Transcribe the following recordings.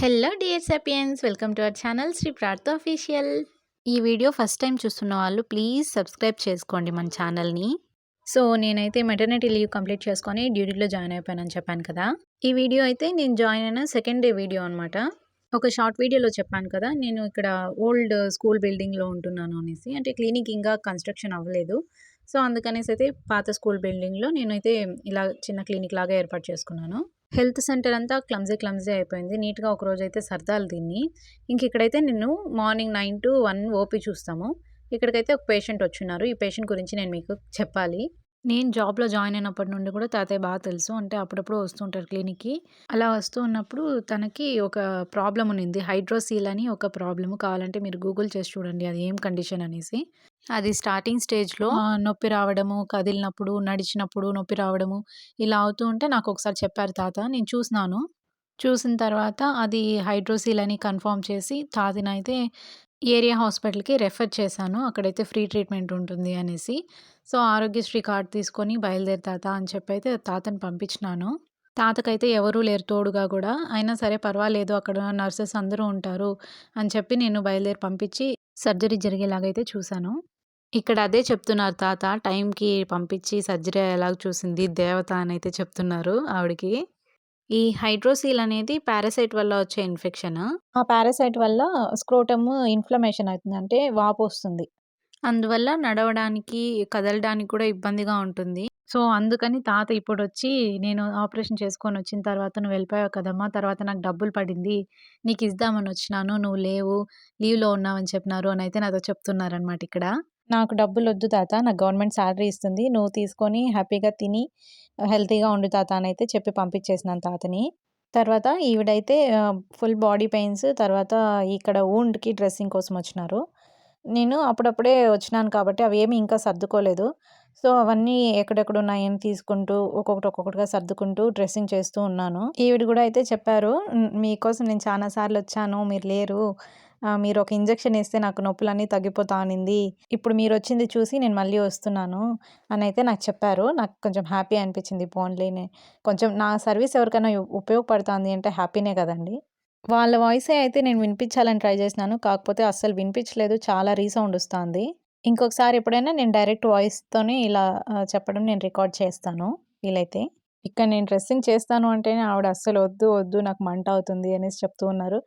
Hello dear sapiens welcome to our channel Sri Prartha official ఈ video first time చూస్తున్న వాళ్ళు please subscribe చేసుకోండి మన ఛానల్ని సో నేనైతే మెటర్నిటీ లీవ్ కంప్లీట్ చేసుకొని డ్యూటీలో జాయిన్ అయిపోయానని చెప్పాను కదా. ఈ వీడియో అయితే నేను జాయిన్ అయిన సెకండ్ డే వీడియో అనమాట ఒక షార్ట్ వీడియోలో చెప్పాను కదా నేను ఇక్కడ ఓల్డ్ స్కూల్ బిల్డింగ్లో ఉంటున్నాను అనేసి. అంటే క్లినిక్ ఇంకా కన్స్ట్రక్షన్ అవ్వలేదు. సో అందుకనేసి అయితే పాత స్కూల్ బిల్డింగ్లో నేనైతే ఇలా చిన్న క్లినిక్ లాగా ఏర్పాటు చేసుకున్నాను. హెల్త్ సెంటర్ అంతా క్లమ్జీ క్లమ్జీ అయిపోయింది. నీట్గా ఒకరోజు అయితే సర్దాలు దీన్ని ఇంక ఇక్కడైతే నేను morning nine to one OP చూస్తాము. ఇక్కడికైతే ఒక పేషెంట్ వచ్చినారు ఈ పేషెంట్ గురించి నేను మీకు చెప్పాలి. నేను జాబ్లో జాయిన్ అయినప్పటి నుండి కూడా తాతయ్య బాగా తెలుసు. అంటే అప్పుడప్పుడు వస్తుంటారు క్లినిక్కి. అలా వస్తూ ఉన్నప్పుడు తనకి ఒక ప్రాబ్లం ఉన్నింది. హైడ్రోసీల్ అని ఒక ప్రాబ్లమ్ కావాలంటే మీరు గూగుల్ చేసి చూడండి. అది ఏం కండిషన్ అనేసి. అది స్టార్టింగ్ స్టేజ్లో నొప్పి రావడము కదిలినప్పుడు నడిచినప్పుడు నొప్పి రావడము ఇలా అవుతూ ఉంటే నాకు ఒకసారి చెప్పారు తాత. నేను చూసినాను. చూసిన తర్వాత అది హైడ్రోసీల్ అని కన్ఫర్మ్ చేసి తాతనైతే ఏరియా హాస్పిటల్కి రెఫర్ చేశాను. అక్కడైతే ఫ్రీ ట్రీట్మెంట్ ఉంటుంది అనేసి. సో ఆరోగ్యశ్రీ కార్డ్ తీసుకొని బయలుదేరి తాత అని చెప్పి అయితే తాతని పంపించినాను. తాతకైతే ఎవరూ లేరు తోడుగా కూడా. అయినా సరే పర్వాలేదు అక్కడ నర్సెస్ అందరూ ఉంటారు అని చెప్పి నేను బయలుదేరి పంపించి సర్జరీ జరిగేలాగైతే చూశాను. ఇక్కడ అదే చెప్తున్నారు తాత. టైంకి పంపించి సర్జరీ అయ్యేలాగా చూసింది దేవత అని అయితే చెప్తున్నారు ఆవిడకి. ఈ హైడ్రోసీల్ అనేది పారాసైట్ వల్ల వచ్చే ఇన్ఫెక్షన్. ఆ పారాసైట్ వల్ల స్క్రోటమ్ ఇన్ఫ్లమేషన్ అవుతుంది. అంటే వాపు వస్తుంది. అందువల్ల నడవడానికి కదలడానికి కూడా ఇబ్బందిగా ఉంటుంది. సో అందుకని తాత ఇప్పుడు వచ్చి నేను ఆపరేషన్ చేసుకొని వచ్చిన తర్వాత నువ్వు వెళ్ళిపోయావు కదమ్మా తర్వాత నాకు డబ్బులు పడింది నీకు ఇద్దామని వచ్చినాను నువ్వు లేవు లీవ్లో ఉన్నావని చెప్పినారు అని అయితే నాతో చెప్తున్నారనమాట ఇక్కడ. నాకు డబ్బులు వద్దు తాత నాకు గవర్నమెంట్ శాలరీ ఇస్తుంది నువ్వు తీసుకొని హ్యాపీగా తిని హెల్తీగా ఉండు తాత అని అయితే చెప్పి పంపించేసినాను తాతని. తర్వాత ఈవిడైతే ఫుల్ బాడీ పెయిన్స్ తర్వాత ఇక్కడ ఊండ్కి డ్రెస్సింగ్ కోసం వచ్చినారు. నేను అప్పుడప్పుడే వచ్చినాను కాబట్టి అవి ఏమి ఇంకా సర్దుకోలేదు. సో అవన్నీ ఎక్కడెక్కడ ఉన్నాయని తీసుకుంటూ ఒక్కొక్కటి ఒక్కొక్కటిగా సర్దుకుంటూ డ్రెస్సింగ్ చేస్తూ ఉన్నాను. ఈవిడ కూడా అయితే చెప్పారు మీకోసం నేను చాలా సార్లు వచ్చాను మీరు లేరు మీరు ఒక ఇంజెక్షన్ వేస్తే నాకు నొప్పులన్నీ తగ్గిపోతా అనింది ఇప్పుడు మీరు వచ్చింది చూసి నేను మళ్ళీ వస్తున్నాను అని అయితే నాకు చెప్పారు. నాకు కొంచెం హ్యాపీ అనిపించింది ఫోన్లేనే. కొంచెం నా సర్వీస్ ఎవరికైనా ఉపయోగపడుతుంది అంటే హ్యాపీనే కదండి. వాళ్ళ వాయిసే అయితే నేను వినిపించాలని ట్రై చేసినాను. కాకపోతే అస్సలు వినిపించలేదు. చాలా రీసౌండ్ వస్తుంది. ఇంకొకసారి ఎప్పుడైనా నేను డైరెక్ట్ వాయిస్తోనే ఇలా చెప్పడం నేను రికార్డ్ చేస్తాను వీలైతే. ఇక్కడ నేను డ్రెస్సింగ్ చేస్తాను అంటేనే ఆవిడ అస్సలు వద్దు వద్దు నాకు మంట అవుతుంది అనేసి చెప్తూ ఉన్నారు.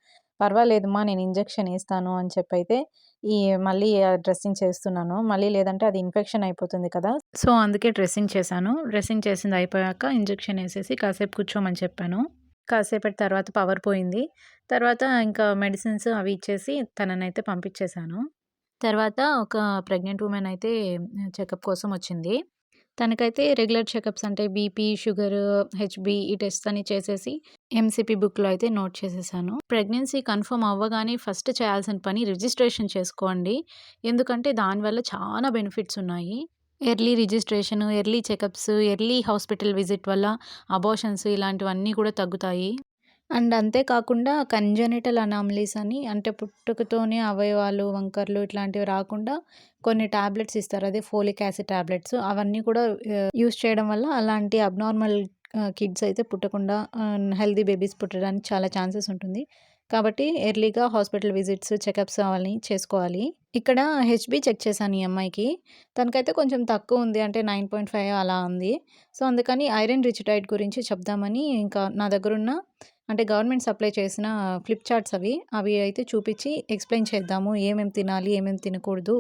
పర్వాలేదమ్మా నేను ఇంజెక్షన్ వేస్తాను అని చెప్పి అయితే ఈ మళ్ళీ డ్రెస్సింగ్ చేస్తున్నాను. మళ్ళీ లేదంటే అది ఇన్ఫెక్షన్ అయిపోతుంది కదా. సో అందుకే డ్రెస్సింగ్ చేశాను. డ్రెస్సింగ్ చేసింది అయిపోయాక ఇంజెక్షన్ వేసేసి కాసేపు కూర్చోమని చెప్పాను. కాసేపటి తర్వాత పవర్ పోయింది. తర్వాత ఇంకా మెడిసిన్స్ అవి ఇచ్చేసి తననైతే పంపించేశాను. తర్వాత ఒక ప్రెగ్నెంట్ ఉమెన్ అయితే చెకప్ కోసం వచ్చింది. తనకైతే రెగ్యులర్ చెకప్స్ అంటే బీపీ షుగర్ హెచ్బి ఈ టెస్ట్ అని చేసేసి ఎంసీపీ బుక్లో అయితే నోట్ చేసేసాను. ప్రెగ్నెన్సీ కన్ఫర్మ్ అవ్వగానే ఫస్ట్ చేయాల్సిన పని రిజిస్ట్రేషన్ చేసుకోండి. ఎందుకంటే దానివల్ల చాలా బెనిఫిట్స్ ఉన్నాయి. Early registration early checkups early hospital visit వల్ల అబోషన్స్ ఇలాంటివన్నీ కూడా తగ్గుతాయి. అండ్ అంతేకాకుండా కంజనిటల్ అనామలీస్ అని అంటే పుట్టుకతోనే అవయవాలు వంకర్లు ఇట్లాంటివి రాకుండా కొన్ని టాబ్లెట్స్ ఇస్తారు. అదే ఫోలిక్ యాసిడ్ టాబ్లెట్స్. అవన్నీ కూడా యూస్ చేయడం వల్ల అలాంటి అబ్నార్మల్ కిడ్స్ అయితే పుట్టకుండా హెల్దీ బేబీస్ పుట్టడానికి చాలా ఛాన్సెస్ ఉంటుంది. కాబట్టి ఎర్లీగా హాస్పిటల్ విజిట్స్ చెకప్స్ అవన్నీ చేసుకోవాలి. ఇక్కడ హెచ్బి చెక్ చేశాను ఈ అమ్మాయికి. తనకైతే కొంచెం తక్కువ ఉంది అంటే నైన్ పాయింట్ ఫైవ్ అలా ఉంది. సో అందుకని ఐరన్ రిచ్ డైట్ గురించి చెప్దామని ఇంకా నా దగ్గర ఉన్న అంటే గవర్నమెంట్ సప్లై చేసిన ఫ్లిప్ చార్ట్స్ అవి అవి అయితే చూపించి ఎక్స్ప్లెయిన్ చేద్దాము ఏమేమి తినాలి ఏమేమి తినకూడదు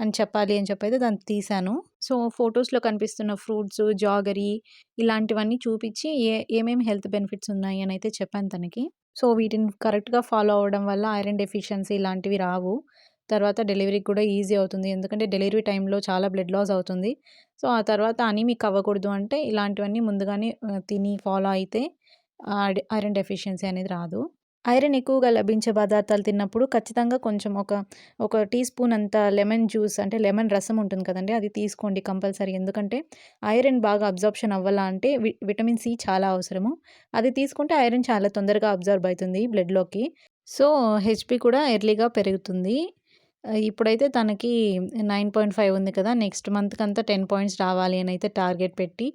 అని చెప్పాలి అని చెప్పి అయితే దాన్ని తీశాను. సో ఫొటోస్లో కనిపిస్తున్న ఫ్రూట్స్ జాగరీ ఇలాంటివన్నీ చూపించి ఏ ఏమేమి హెల్త్ బెనిఫిట్స్ ఉన్నాయి అని అయితే చెప్పాను తనకి. సో వీటిని కరెక్ట్గా ఫాలో అవ్వడం వల్ల ఐరన్ డెఫిషియన్సీ ఇలాంటివి రావు. తర్వాత డెలివరీకి కూడా ఈజీ అవుతుంది. ఎందుకంటే డెలివరీ టైంలో చాలా బ్లడ్ లాస్ అవుతుంది. సో ఆ తర్వాత అనీమిక్ అవ్వకూడదు అంటే ఇలాంటివన్నీ ముందుగానే తిని ఫాలో అయితే ఐరన్ డెఫిషియన్సీ అనేది రాదు. ఐరన్ ఎక్కువగా లభించే పదార్థాలు తిన్నప్పుడు ఖచ్చితంగా కొంచెం ఒక ఒక టీ స్పూన్ అంత లెమన్ జ్యూస్ అంటే లెమన్ రసం ఉంటుంది కదండి అది తీసుకోండి కంపల్సరీ. ఎందుకంటే ఐరన్ బాగా అబ్జార్ప్షన్ అవ్వాలా అంటే విటమిన్ సి చాలా అవసరము. అది తీసుకుంటే ఐరన్ చాలా తొందరగా అబ్జర్వ్ అవుతుంది బ్లడ్లోకి. సో హెచ్పి కూడా ఎర్లీగా పెరుగుతుంది. ఇప్పుడైతే తనకి నైన్ పాయింట్ ఫైవ్ ఉంది కదా నెక్స్ట్ మంత్కి అంతా టెన్ పాయింట్స్ రావాలి అని అయితే టార్గెట్ పెట్టి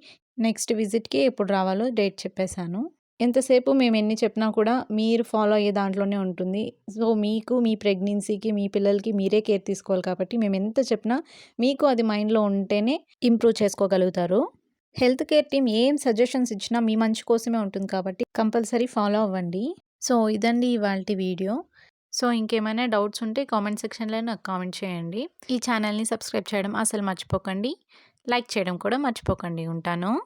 నెక్స్ట్ విజిట్కి ఎప్పుడు రావాలో డేట్ చెప్పేశాను. ఎంతసేపు మేము ఎన్ని చెప్పినా కూడా మీరు ఫాలో అయ్యే దాంట్లోనే ఉంటుంది. సో మీకు మీ ప్రెగ్నెన్సీకి మీ పిల్లలకి మీరే కేర్ తీసుకోవాలి కాబట్టి మేము ఎంత చెప్పినా మీకు అది మైండ్లో ఉంటేనే ఇంప్రూవ్ చేసుకోగలుగుతారు. హెల్త్ కేర్ టీమ్ ఏం సజెషన్స్ ఇచ్చినా మీ మంచి కోసమే ఉంటుంది కాబట్టి కంపల్సరీ ఫాలో అవ్వండి. సో ఇదండి ఇవాళ వీడియో. సో ఇంకేమైనా డౌట్స్ ఉంటే కామెంట్ సెక్షన్లో నాకు కామెంట్ చేయండి. ఈ ఛానల్ని సబ్స్క్రైబ్ చేయడం అసలు మర్చిపోకండి. లైక్ చేయడం కూడా మర్చిపోకండి. ఉంటాను.